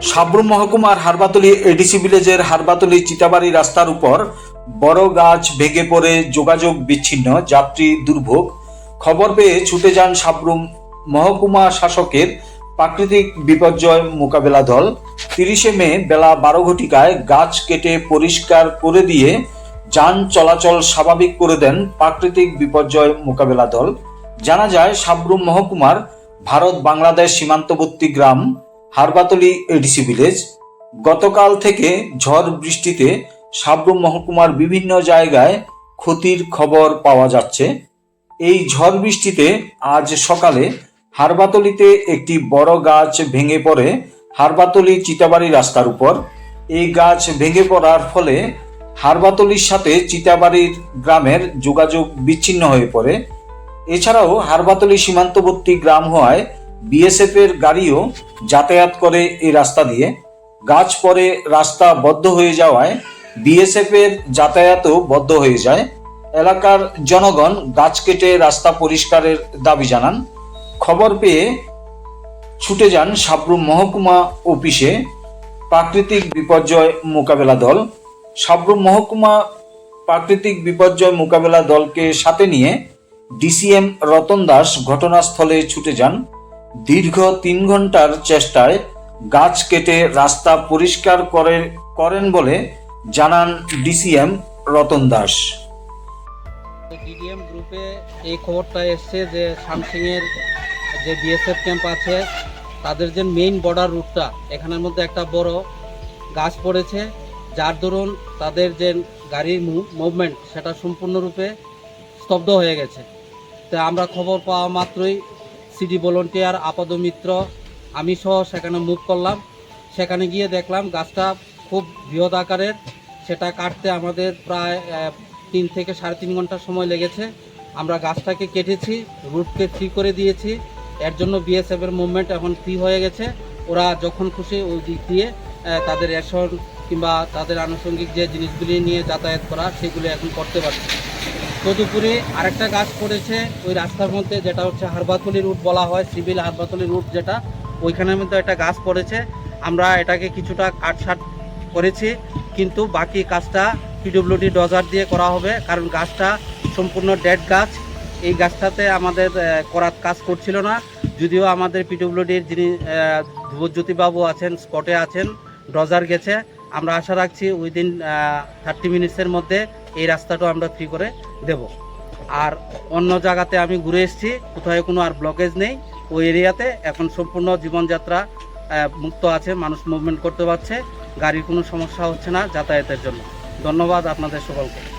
সাবরুম মহকুমার হারবাতলি এডিসি ভিলেজের হারবাতলি চিতাবাড়ি রাস্তার উপর বড় গাছ ভেঙে পড়ে যোগাযোগ বিচ্ছিন্ন, যাত্রী দুর্ভোগ। খবর পেয়ে ছুটে যান সাবরুম মহকুমা শাসকের প্রাকৃতিক বিপর্যয় মোকাবেলা দল। তিরিশে মে বেলা বারো ঘটিকায় গাছ কেটে পরিষ্কার করে দিয়ে যান চলাচল স্বাভাবিক করে দেন প্রাকৃতিক বিপর্যয় মোকাবেলা দল। জানা যায় সাবরুম মহকুমার ভারত বাংলাদেশ সীমান্তবর্তী গ্রাম হারবাতলি এডিসি ভিলেজ। গতকাল থেকে ঝড় বৃষ্টিতে সাবরুম মহকুমার বিভিন্ন জায়গায় ক্ষতির খবর পাওয়া যাচ্ছে। এই ঝড় বৃষ্টিতে আজ সকালে হারবাতলিতে একটি বড় গাছ ভেঙে পড়ে হারবাতলি চিতাবাড়ি রাস্তার উপর। এই গাছ ভেঙে পড়ার ফলে হারবাতলির সাথে চিতাবাড়ির গ্রামের যোগাযোগ বিচ্ছিন্ন হয়ে পড়ে। এছাড়াও হারবাতলি সীমান্তবর্তী গ্রাম হওয়ায় বিএসএফ এর গাড়িও যাতায়াত করে এই রাস্তা দিয়ে। গাছ পরে রাস্তা বদ্ধ হয়ে যাওয়ায় বিএসএফ এর যাতায়াতও বদ্ধ হয়ে যায়। এলাকার জনগণ গাছ কেটে রাস্তা পরিষ্কারের দাবি জানান। খবর পেয়ে ছুটে যান সাবরুম মহকুমা অফিসে। প্রাকৃতিক বিপর্যয় মোকাবেলা দল। সাবরুম মহকুমা প্রাকৃতিক বিপর্যয় মোকাবেলা দলকে সাথে নিয়ে ডিসিএম রতন দাস ঘটনাস্থলে ছুটে যান। দীর্ঘ তিন ঘণ্টার চেষ্টায় গাছ কেটে রাস্তা পরিষ্কার করে, করেন বলে জানান ডিসিএম রতন দাস। ডিডিএম গ্রুপে এই খবরটা এসছে যে সামসিংয়ের যে বিএসএফ ক্যাম্প আছে, তাদের যে মেইন বর্ডার রুটটা এখানের মধ্যে একটা বড় গাছ পড়েছে, যার দরুন তাদের যে গাড়ির মুভমেন্ট সেটা সম্পূর্ণরূপে স্তব্ধ হয়ে গেছে। তো আমরা খবর পাওয়া মাত্রই সিডি ভলেন্টিয়ার আপাদ মিত্র আমি সহ সেখানে মুভ করলাম। সেখানে গিয়ে দেখলাম গাছটা খুব বৃহৎ আকারের। সেটা কাটতে আমাদের প্রায় তিন থেকে সাড়ে তিন ঘণ্টা সময় লেগেছে। আমরা গাছটাকে কেটেছি রুটকে ফ্রি করে দিয়েছি। এর জন্য বিএসএফ এর মুভমেন্ট এখন ফ্রি হয়ে গেছে। ওরা যখন খুশি ওই দিক দিয়ে তাদের রেশন কিংবা তাদের আনুষঙ্গিক যে জিনিসগুলি নিয়ে যাতায়াত করা, সেগুলি এখন করতে পারছে। তদুপরি আরেকটা গাছ পড়েছে, ওই রাস্তার মধ্যে যেটা হচ্ছে হারবাতলি রুট বলা হয়, সিভিল হারবাতলি রুট যেটা ওইখানের মধ্যে একটা গাছ পড়েছে। আমরা এটাকে কিছুটা কাটছাট করেছি, কিন্তু বাকি কাজটা পিডব্লিউডি ডজার দিয়ে করা হবে, কারণ গাছটা সম্পূর্ণ ডেড গাছ। এই গাছটাতে আমাদের করার কাজ করছিল না। যদিও আমাদের পিডব্লিউডির যিনি ধ্রুবজ্যোতিবাবু আছেন, স্পটে আছেন, ডজার গেছে। আমরা আশা রাখছি উইদিন থার্টি মিনিটসের মধ্যে এই রাস্তাটা আমরা ফ্রি করে দেব। আর অন্য জায়গাতে আমি ঘুরে এসেছি কোথায় কোনো আর ব্লকেজ নেই। ওই এরিয়াতে এখন সম্পূর্ণ জীবনযাত্রা মুক্ত আছে, মানুষ মুভমেন্ট করতে পারছে। গাড়ির কোনো সমস্যা হচ্ছে না যাতায়াতের জন্য। ধন্যবাদ আপনাদের সকলকে।